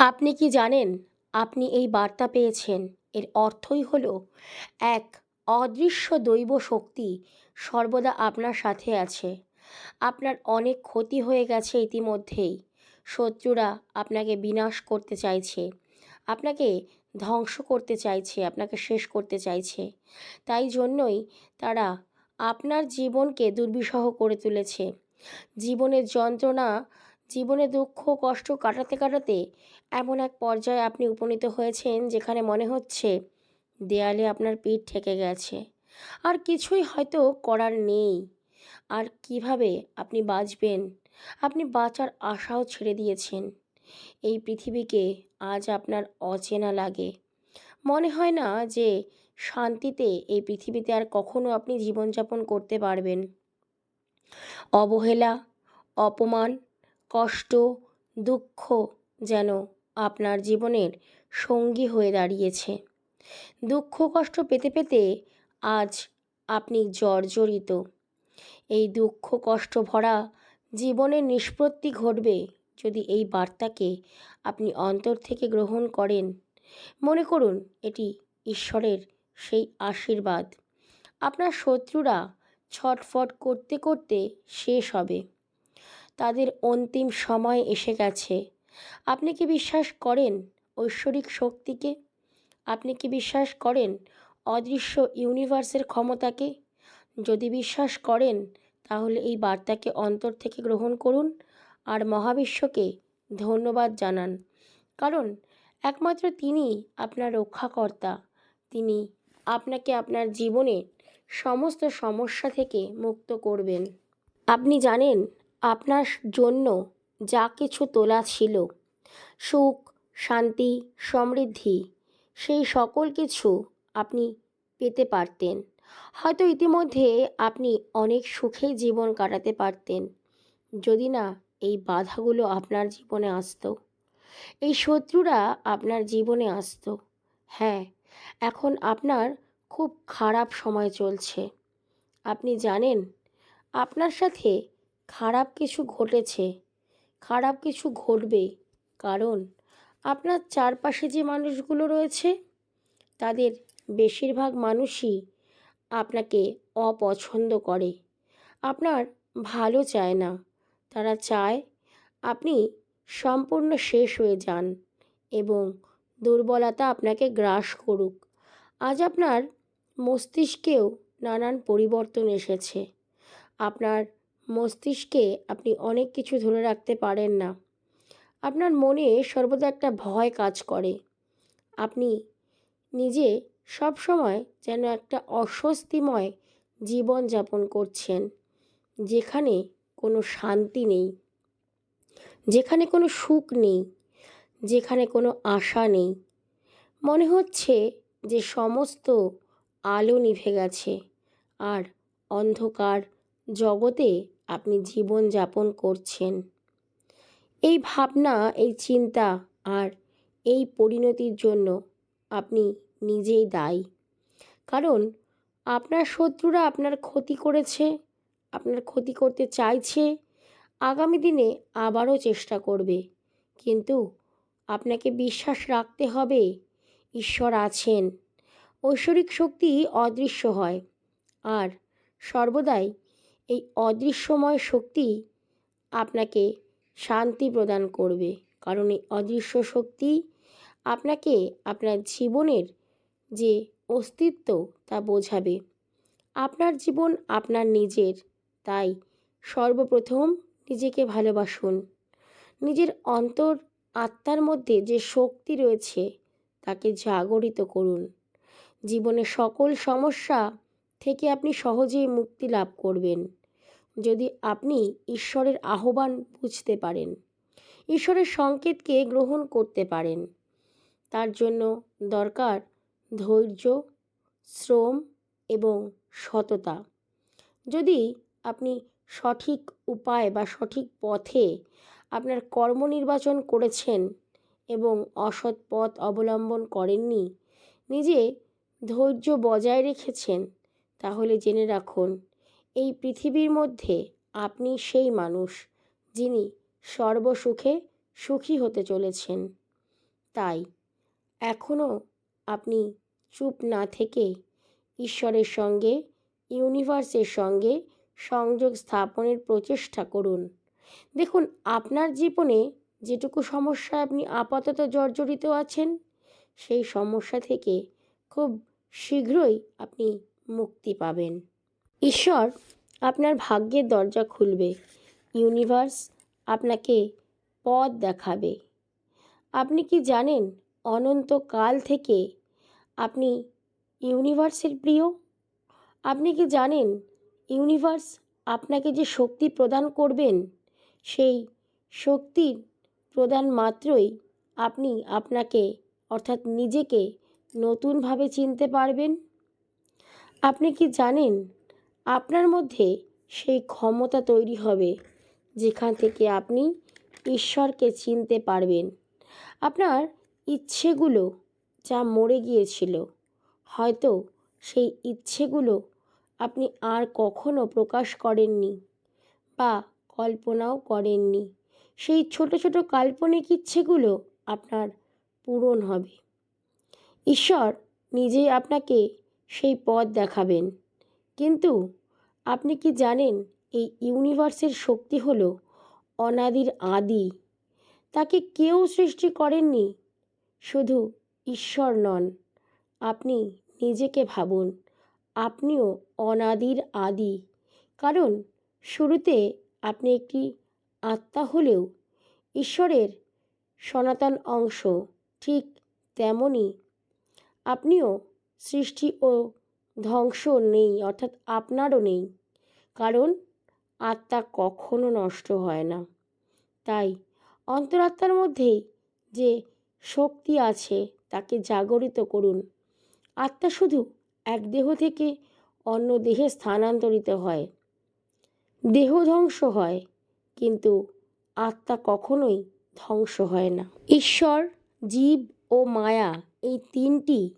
আপনি কি জানেন, আপনি এই বার্তা পেয়েছেন। এর অর্থই হল, এক অদৃশ্য দৈব শক্তি সর্বদা আপনার সাথে আছে। আপনার অনেক ক্ষতি হয়ে গেছে ইতিমধ্যেই। শত্রুরা আপনাকে বিনাশ করতে চাইছে। আপনাকে ধ্বংস করতে চাইছে, আপনাকে শেষ করতে চাইছে। তাই জন্যই তারা আপনার জীবনকে দুর্বিষহ করে তুলেছে। জীবনের যন্ত্রণা জীবনে দুঃখ, কষ্ট কাটাতে কাটাতে এমন এক পর্যায়ে আপনি উপনীত হয়েছেন যেখানে মনে হচ্ছে দেয়ালে আপনার পিঠ ঠেকে গেছে। আর কিছুই হয়তো করার নেই। আর কীভাবে আপনি বাঁচবেন? আপনি বাঁচার আশাও ছেড়ে দিয়েছেন। এই পৃথিবীকে আজ আপনার অচেনা লাগে। মনে হয় না যে শান্তিতে এই পৃথিবীতে আর কখনো আপনি জীবনযাপন করতে পারবেন। অবহেলা, অপমান কষ্ট, দুঃখ যেন আপনার জীবনের সঙ্গী হয়ে দাঁড়িয়েছে। দুঃখ, কষ্ট পেতে পেতে আজ আপনি জর্জরিত। এই দুঃখ, কষ্ট ভরা জীবনের নিষ্পত্তি ঘটবে যদি এই বার্তাকে আপনি অন্তর থেকে গ্রহণ করেন। মনে করুন, এটি ঈশ্বরের সেই আশীর্বাদ। আপনার শত্রুরা ছটফট করতে করতে শেষ হবে। তাদের অন্তিম সময় এসে গেছে। আপনি কি বিশ্বাস করেন ঐশ্বরিক শক্তিকে? আপনি কি বিশ্বাস করেন অদৃশ্য ইউনিভার্সের ক্ষমতাকে? যদি বিশ্বাস করেন, তাহলে এই বার্তাকে অন্তর থেকে গ্রহণ করুন আর মহাবিশ্বকে ধন্যবাদ জানান। কারণ একমাত্র তিনি আপনার রক্ষাকর্তা। তিনি আপনাকে আপনার জীবনে সমস্ত সমস্যা থেকে মুক্ত করবেন। আপনি জানেন আপনার জন্য যা কিছু তোলা ছিল। সুখ, শান্তি, সমৃদ্ধি, সেই সকল কিছু আপনি পেতে পারতেন। হয়তো ইতিমধ্যে আপনি অনেক সুখেই জীবন কাটাতে পারতেন। যদি না, এই বাধাগুলো আপনার জীবনে আসতো। এই শত্রুরা আপনার জীবনে আসতো। হ্যাঁ এখন আপনার খুব খারাপ সময় চলছে। আপনি জানেন, আপনার সাথে খারাপ কিছু ঘটেছে। খারাপ কিছু ঘটবে কারণ, আপনার চারপাশে যে মানুষগুলো রয়েছে, তাদের বেশিরভাগ মানুষই আপনাকে অপছন্দ করে। আপনার ভালো চায় না। তারা চায় আপনি সম্পূর্ণ শেষ হয়ে যান এবং দুর্বলতা আপনাকে গ্রাস করুক। আজ আপনার মস্তিষ্কেও নানান পরিবর্তন এসেছে। আপনার মস্তিষ্কে আপনি অনেক কিছু ধরে রাখতে পারেন না। আপনার মনে সর্বদা একটা ভয় কাজ করে। আপনি নিজে সব সময় যেন একটা অস্বস্তিময় জীবন যাপন করছেন, যেখানে কোনো শান্তি নেই, যেখানে কোনো সুখ নেই, যেখানে কোনো আশা নেই। মনে হচ্ছে যে সমস্ত আলো নিভে গেছে, আর অন্ধকার জগতে আপনি জীবন যাপন করছেন। এই ভাবনা, এই চিন্তা আর এই পরিণতির জন্য আপনি নিজেই দায়ী। কারণ আপনার শত্রুরা আপনার ক্ষতি করেছে, আপনার ক্ষতি করতে চাইছে, আগামী দিনে আবারও চেষ্টা করবে। কিন্তু আপনাকে বিশ্বাস রাখতে হবে, ঈশ্বর আছেন। ঐশ্বরিক শক্তি অদৃশ্য হয়। আর সর্বদাই এই অদৃশ্যময় শক্তি আপনাকে শান্তি প্রদান করবে। কারণ এই অদৃশ্য শক্তি আপনাকে আপনার জীবনের যে অস্তিত্ব তা বোঝাবে। আপনার জীবন আপনার নিজের, তাই সর্বপ্রথম নিজেকে ভালোবাসুন। নিজের অন্তর আত্মার মধ্যে যে শক্তি রয়েছে তাকে জাগরিত করুন। জীবনের সকল সমস্যা থেকে আপনি সহজেই মুক্তি লাভ করবেন। যদি আপনি ঈশ্বরের আহ্বান বুঝতে পারেন, ঈশ্বরের সংকেতকে গ্রহণ করতে পারেন, তার জন্য দরকার ধৈর্য, শ্রম এবং সততা। যদি আপনি সঠিক উপায় বা সঠিক পথে আপনার কর্ম নির্বাচন করেছেন এবং অসৎ পথ অবলম্বন করেননি, নিজে ধৈর্য বজায় রেখেছেন, তাহলে জেনে রাখুন এই পৃথিবীর মধ্যে আপনি সেই মানুষ যিনি সর্বসুখে সুখী হতে চলেছেন। তাই এখনও আপনি চুপ না থেকে ঈশ্বরের সঙ্গে, ইউনিভার্সের সঙ্গে সংযোগ স্থাপনের প্রচেষ্টা করুন। দেখুন, আপনার জীবনে যেটুকু সমস্যায় আপনি আপাতত জর্জরিত আছেন, সেই সমস্যা থেকে খুব শীঘ্রই আপনি মুক্তি পাবেন। ঈশ্বর আপনার ভাগ্যের দরজা খুলবে। ইউনিভার্স আপনাকে পথ দেখাবে। আপনি কি জানেন অনন্তকাল থেকে আপনি ইউনিভার্সের প্রিয়? আপনি কি জানেন ইউনিভার্স আপনাকে যে শক্তি প্রদান করবেন, সেই শক্তির প্রদান মাত্রই আপনি আপনাকে, অর্থাৎ নিজেকে নতুনভাবে চিনতে পারবেন? আপনি কি জানেন আপনার মধ্যে সেই ক্ষমতা তৈরি হবে যেখান থেকে আপনি ঈশ্বরকে চিনতে পারবেন। আপনার ইচ্ছেগুলো যা মরে গিয়েছিল, হয়তো সেই ইচ্ছেগুলো আপনি আর কখনো প্রকাশ করেননি বা কল্পনাও করেননি। সেই ছোট ছোট কাল্পনিক ইচ্ছেগুলো আপনার পূরণ হবে। ঈশ্বর নিজেই আপনাকে সেই পথ দেখাবেন। কিন্তু আপনি কি জানেন এই ইউনিভার্সের শক্তি হলো অনাদির আদি? তাকে কেউ সৃষ্টি করেননি, শুধু ঈশ্বর নন। আপনি নিজেকে ভাবুন, আপনিও অনাদির আদি। কারণ শুরুতে আপনি একটি আত্মা হলেও ঈশ্বরের সনাতন অংশ, ঠিক তেমনই আপনিও সৃষ্টি ও ধ্বংস নেই, অর্থাৎ আপনারও নেই। কারণ আত্মা কখনো নষ্ট হয় না। তাই অন্তরাত্মার মধ্যেই যে শক্তি আছে, তাকে জাগরিত করুন। আত্মা শুধু এক দেহ থেকে অন্য দেহে স্থানান্তরিত হয়। দেহ ধ্বংস হয়, কিন্তু আত্মা কখনোই ধ্বংস হয় না। ঈশ্বর, জীব ও মায়া এই তিনটি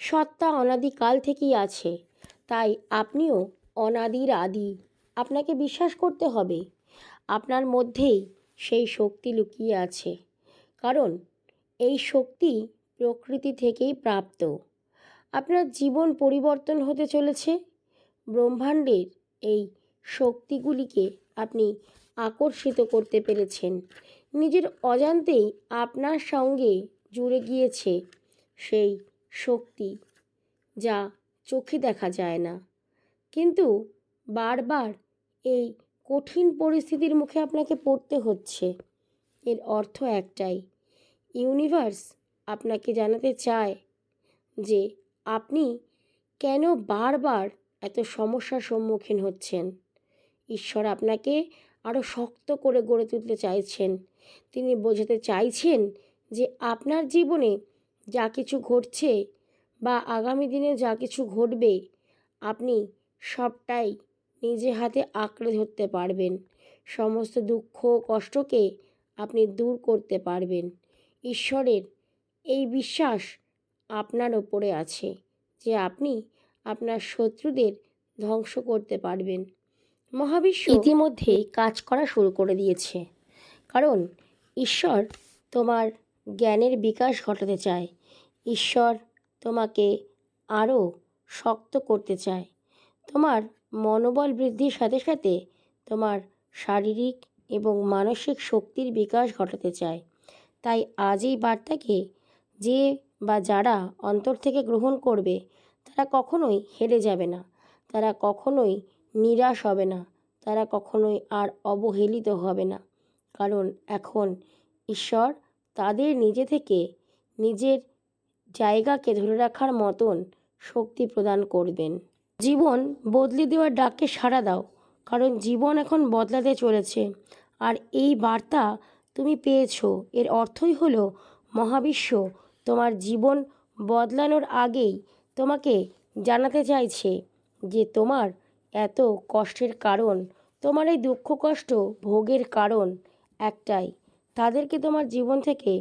সত্তা অনাদিকাল থেকেই আছে। তাই আপনিও অনাদির আদি। আপনাকে বিশ্বাস করতে হবে। আপনার মধ্যেই সেই শক্তি লুকিয়ে আছে। কারণ এই শক্তি প্রকৃতি থেকেই প্রাপ্ত। আপনার জীবন পরিবর্তন হতে চলেছে। ব্রহ্মাণ্ডের এই শক্তিগুলিকে আপনি আকর্ষিত করতে পেরেছেন। নিজের অজান্তেই আপনার সঙ্গে জুড়ে গিয়েছে সেই শক্তি, যা চোখে দেখা যায় না। কিন্তু বারবার এই কঠিন পরিস্থিতির মুখে আপনাকে পড়তে হচ্ছে। এর অর্থ একটাই, ইউনিভার্স আপনাকে জানাতে চায় যে আপনি কেন বারবার এত সমস্যার সম্মুখীন হচ্ছেন। ঈশ্বর আপনাকে আরও শক্ত করে গড়ে তুলতে চাইছেন। তিনি বোঝাতে চাইছেন যে আপনার জীবনে যা কিছু ঘটছে বা আগামী দিনে যা কিছু ঘটবে, আপনি সবটাই নিজে হাতে আঁকড়ে ধরতে পারবেন। সমস্ত দুঃখ, কষ্টকে আপনি দূর করতে পারবেন। ঈশ্বরের এই বিশ্বাস আপনার ওপরে আছে যে আপনি আপনার শত্রুদের ধ্বংস করতে পারবেন। মহাবিশ্ব ইতিমধ্যেই কাজ করা শুরু করে দিয়েছে। কারণ ঈশ্বর তোমার জ্ঞানের বিকাশ ঘটাতে চায়। ঈশ্বর তোমাকে আরও শক্ত করতে চায়। তোমার মনোবল বৃদ্ধির সাথে সাথে তোমার শারীরিক এবং মানসিক শক্তির বিকাশ ঘটাতে চায়। তাই আজ এই বার্তাকে যে বা যারা অন্তর থেকে গ্রহণ করবে, তারা কখনোই হেরে যাবে না। তারা কখনোই নিরাশ হবে না। তারা কখনোই আর অবহেলিত হবে না। কারণ এখন ঈশ্বর তাদের নিজে থেকে নিজের জায়গাকে ধরে রাখার মতন শক্তি প্রদান করবেন। জীবন বদলে দেওয়ার ডাককে সাড়া দাও, কারণ জীবন এখন বদলাতে চলেছে। আর এই বার্তা তুমি পেয়েছ, এর অর্থই হলো মহাবিশ্ব তোমার জীবন বদলানোর আগেই তোমাকে জানাতে চাইছে যে তোমার এত কষ্টের কারণ, তোমার এই দুঃখ কষ্ট ভোগের কারণ একটাই, তাদেরকে তোমার জীবন থেকে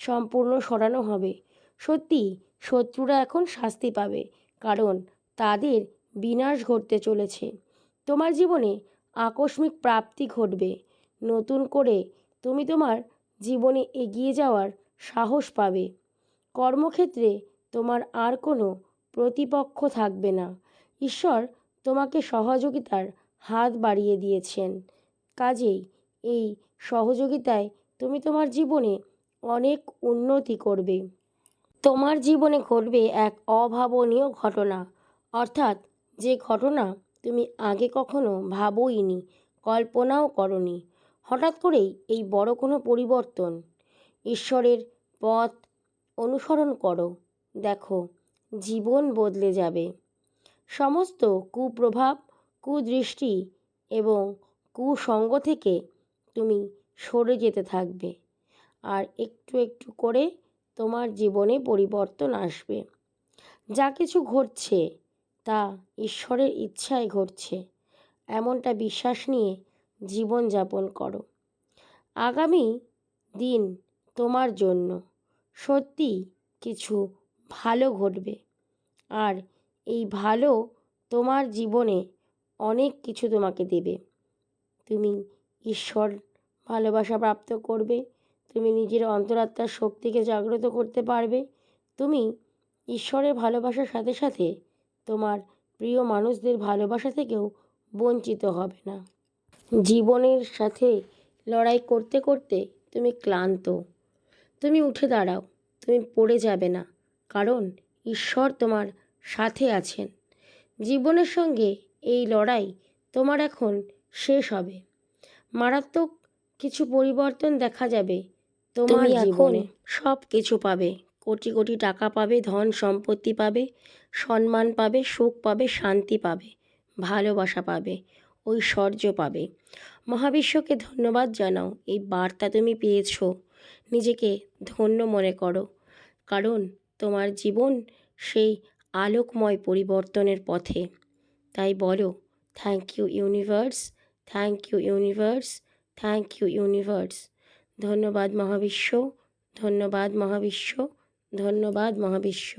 সম্পূর্ণ সরানো হবে। সত্যি, শত্রুরা এখন শাস্তি পাবে, কারণ তাদের বিনাশ ঘটতে চলেছে। তোমার জীবনে আকস্মিক প্রাপ্তি ঘটবে। নতুন করে তুমি তোমার জীবনে এগিয়ে যাওয়ার সাহস পাবে। কর্মক্ষেত্রে তোমার আর কোনো প্রতিপক্ষ থাকবে না। ঈশ্বর তোমাকে সহযোগিতার হাত বাড়িয়ে দিয়েছেন। কাজেই এই সহযোগিতায় তুমি তোমার জীবনে অনেক উন্নতি করবে। তোমার জীবনে ঘটবে এক অভাবনীয় ঘটনা। অর্থাৎ যে ঘটনা তুমি আগে কখনো ভাবোইনি, কল্পনাও করনি। হঠাৎ করেই এই বড় কোনো পরিবর্তন। ঈশ্বরের পথ অনুসরণ করো। দেখো, জীবন বদলে যাবে। সমস্ত কুপ্রভাব, কুদৃষ্টি এবং কুসঙ্গ থেকে তুমি সরে যেতে থাকবে। আর একটু একটু করে তোমার জীবনে পরিবর্তন আসবে। যা কিছু ঘটছে, তা ঈশ্বরের ইচ্ছায় ঘটছে। এমনটা বিশ্বাস নিয়ে জীবনযাপন করো। আগামী দিন তোমার জন্য সত্যি কিছু ভালো ঘটবে। আর এই ভালো তোমার জীবনে অনেক কিছু তোমাকে দেবে। তুমি ঈশ্বর ভালোবাসা প্রাপ্ত করবে। তুমি নিজের অন্তরাত্মার শক্তিকে জাগ্রত করতে পারবে। তুমি ঈশ্বরের ভালোবাসার সাথে সাথে তোমার প্রিয় মানুষদের ভালোবাসা থেকেও বঞ্চিত হবে না। জীবনের সাথে লড়াই করতে করতে তুমি ক্লান্ত। তুমি উঠে দাঁড়াও, তুমি পড়ে যাবে না, কারণ ঈশ্বর তোমার সাথে আছেন। জীবনের সঙ্গে এই লড়াই তোমার এখন শেষ হবে। মারাত্মক কিছু পরিবর্তন দেখা যাবে তোমার জীবনে সব কিছু পাবে। কোটি কোটি টাকা পাবে ধন সম্পত্তি পাবে সম্মান পাবে সুখ পাবে শান্তি পাবে ভালোবাসা পাবে ঐশ্বর্য পাবে। মহাবিশ্বকে ধন্যবাদ জানাও এই বার্তা তুমি পেয়েছ। নিজেকে ধন্য মনে করো কারণ তোমার জীবন সেই আলোকময় পরিবর্তনের পথে। তাই বলো thank you universe thank you universe thank you universe ধন্যবাদ মহাবিশ্ব ধন্যবাদ মহাবিশ্ব ধন্যবাদ মহাবিশ্ব।